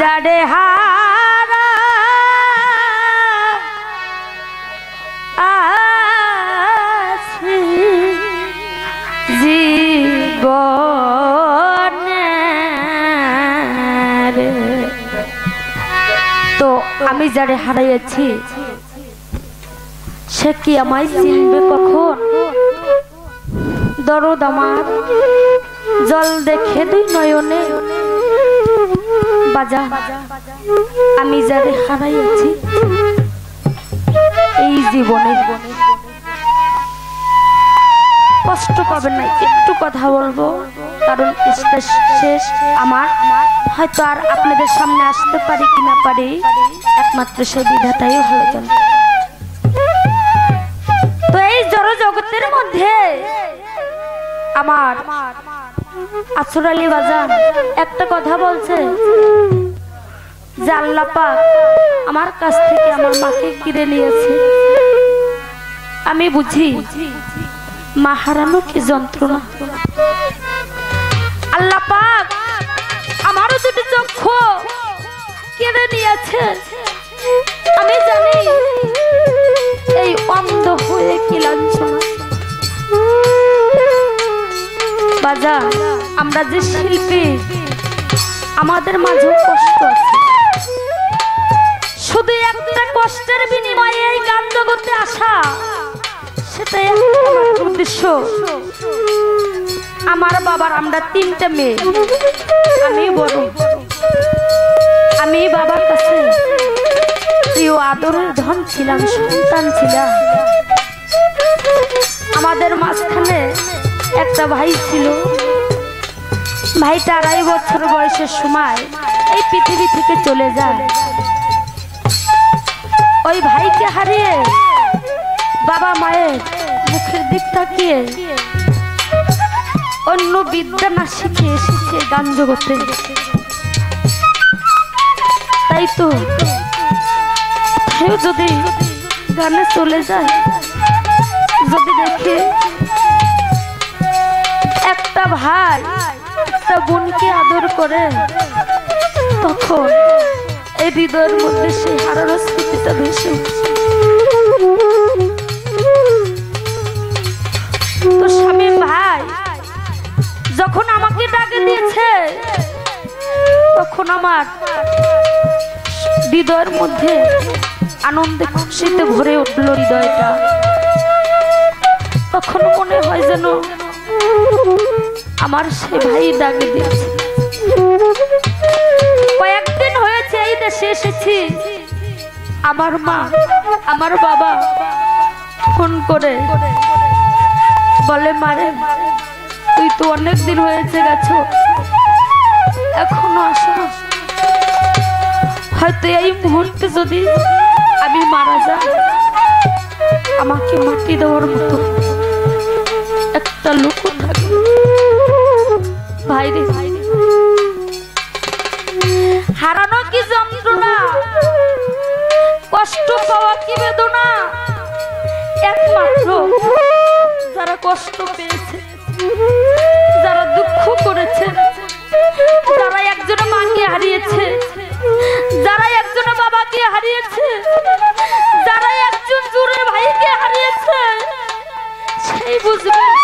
যারে হারা আছি জীবনে। তো আমি যারে হারাইয়াছি, সে কি আমায় চিনবে কখন দরদ আমার, জল দেখে দুই নয়নে বাজা। আমি যারে হারাইয়াছি এই জীবনে। কষ্ট পাবেন না, একটু কথা বলব, কারণ শেষ। আমার হয়তো আর আপনাদের সামনে আসতে পারি কি না পারি, একমাত্র সেই বিধাতাই জানে তো এই জড় জগতের মধ্যে আমার আসর আলী একটা কথা বলছে। যে আমার কাছ থেকে আমার মাকে কিনে নিয়েছে। আমি বুঝি, মা হারানো কি যন্ত্রণা? আল্লাহ পাক, আমারও দুটি চক্ষু কেড়ে নিয়েছে। আমি জানি, এই অন্ধ হয়ে কি লাঞ্ছনা। বাজা, আমরা যে শিল্পী, আমাদের মাঝে কষ্ট শুধু একটা কষ্টের বিনিময়ে এই গান জগতে আসা, সেটাই উদ্দেশ্য। আমার বাবার আমরা তিনটা মেয়ে আমি বড়। আমি বাবার কাছে প্রিয় আদরের ধন ছিলাম, সন্তান ছিলাম। আমাদের মাঝখানে একটা ভাই ছিল। ভাইটা আড়াই বছর বয়সের সময় এই পৃথিবী থেকে চলে যায়। ওই ভাইকে হারিয়ে বাবা মায়ের মুখের দিক তাকিয়ে অন্য বিদ্যা না শিখে এসেছে গান জগতে। তাই তো যদি গানে চলে যায়, যদি দেখে একটা ভাই একটা বোনকে আদর করে, তখন এই হৃদয়ের মধ্যে সেই হারানো স্মৃতিটা ভেসে। তো স্বামী ভাই যখন আমাকে ডাকে দিয়েছে, তখন আমার হৃদয়ের মধ্যে আনন্দে খুশিতে ভরে উঠল হৃদয়টা তখন মনে হয় যেন আমার সে ভাই ডাকে দিয়েছে। কয়েকদিন হয়েছে, এই দেশে এসেছি। আমার মা, আমার বাবা ফোন করে বলে, মারে, তুই তো অনেক দিন হয়েছে গেছো, এখনও আসো। হয়তো এই মুহূর্তে যদি আমি মারা যাই, আমাকে মাটি দেওয়ার মতো একটা লোক ভাইরে। হারানো কি যন্ত্রণা? কষ্ট পাওয়া কি বেদনা? একমাত্র যারা কষ্ট পেয়েছে, যারা দুঃখ করেছে, যারা একজন মাকে হারিয়েছে, যারা একজন বাবাকে হারিয়েছে, যারা একজন জোরের ভাইকে হারিয়েছে, সেই বুঝবে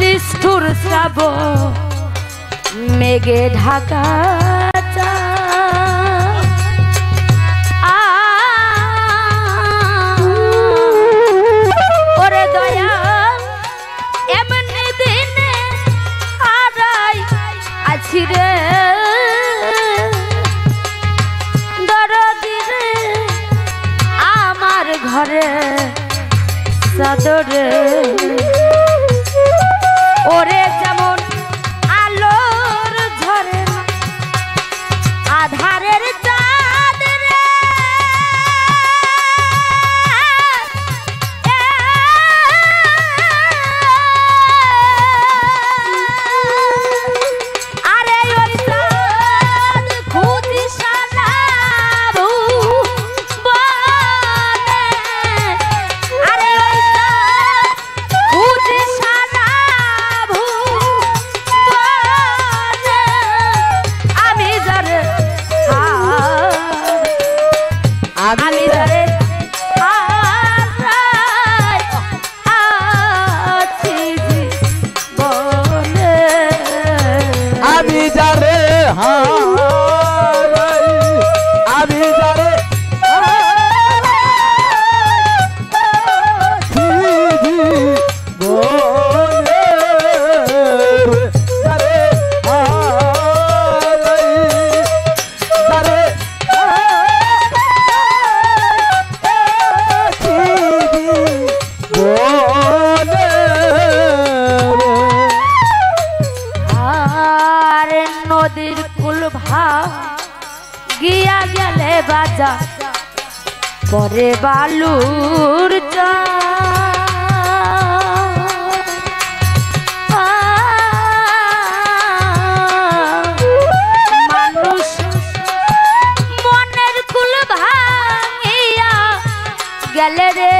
নিষ্ঠুর শ্রাব মেঘে ঢাকা রে। ওরে हाँ পরে বালুর চা গেলে রে।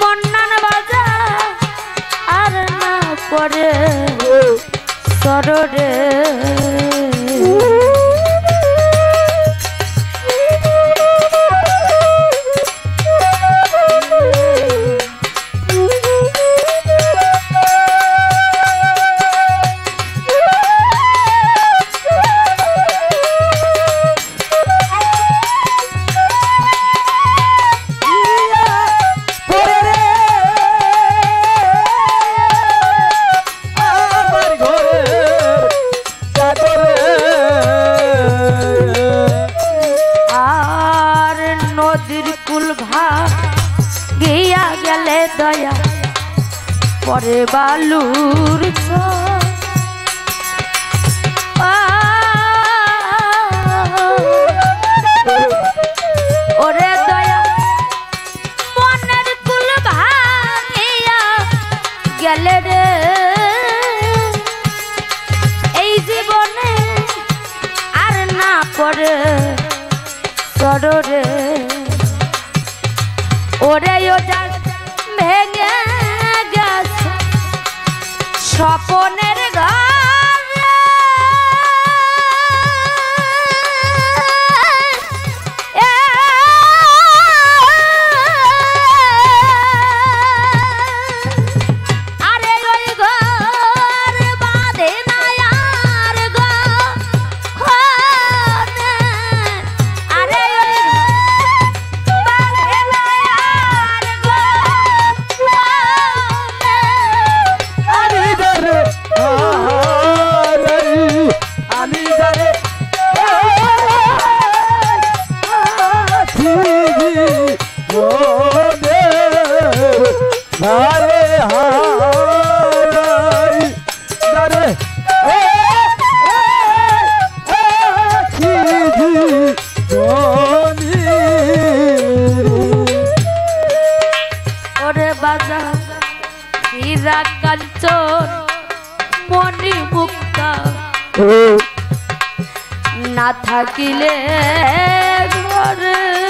মন্নান বাজা আর না করে সররে। গেল রে এই জীবনে আর না পড়ে সররে। ওরে ওটা না থাকিলে ঘরে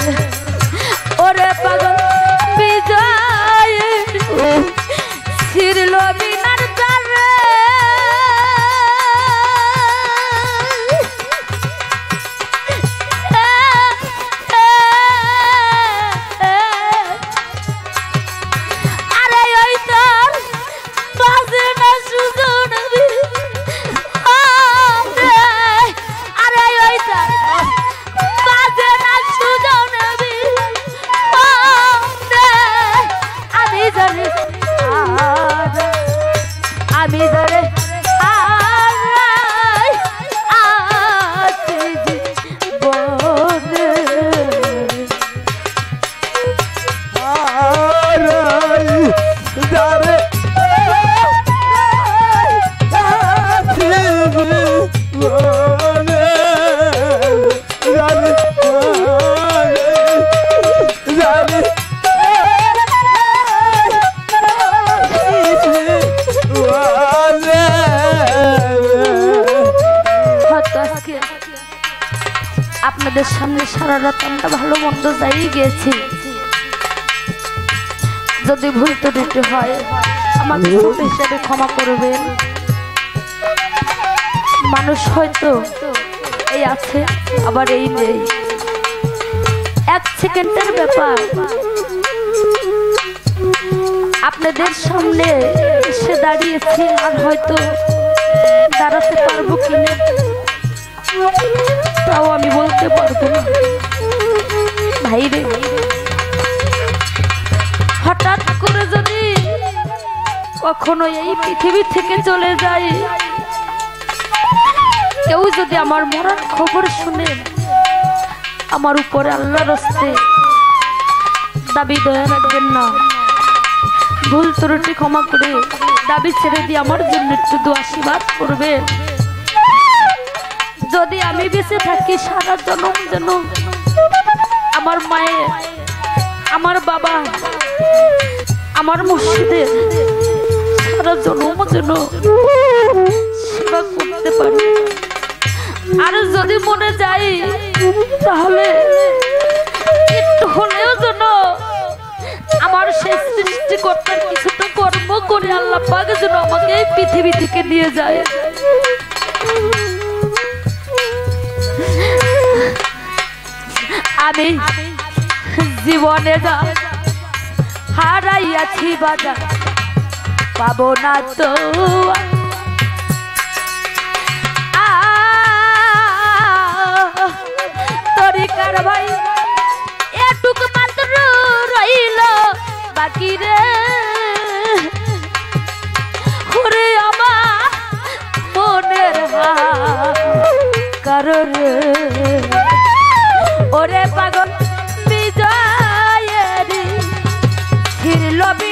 আপনাদের সামনে সারা রাত আমরা ভালো মন্দ যাই গেছি। যদি ভুল ত্রুটি হয় আমাকে ছোট হিসাবে ক্ষমা করবেন। মানুষ হয়তো এই আছে আবার এই নেই। এক সেকেন্ডের ব্যাপার। আপনাদের সামনে এসে দাঁড়িয়েছি আর হয়তো দাঁড়াতে পারব কিনা? তাও আমি বলতে পারব না। ভাই রে হঠাৎ করে যদি কখনো এই পৃথিবী থেকে চলে যাই কেউ যদি আমার মরার খবর শুনে আমার উপরে আল্লাহ রস্তে দাবি দয়া রাখবেন না। ভুল ত্রুটি ক্ষমা করে দাবি ছেড়ে দিয়ে আমার জন্য একটু আশীর্বাদ করবে যদি আমি বেঁচে থাকি সারা জনম যেন আমার মায়ের, আমার বাবা, আমার মুর্শিদের সারা জনম যেন সেবা করতে পারি। আর যদি মনে যাই, তাহলে একটু হলেও যেন আমার সেই সৃষ্টিকর্তার কিছুটা কর্ম করে আল্লাহ পাক যেন আমাকে এই পৃথিবী থেকে নিয়ে যায়। আমি জীবনে যা হারাইয়াছি বাজা পাবো না তো তরিকার ভাই এটুক মাত্র রইল বাকি রে। ওরে আমার মনের কারণে ওরে পাগল বিজয়েরি ফিরল বিনার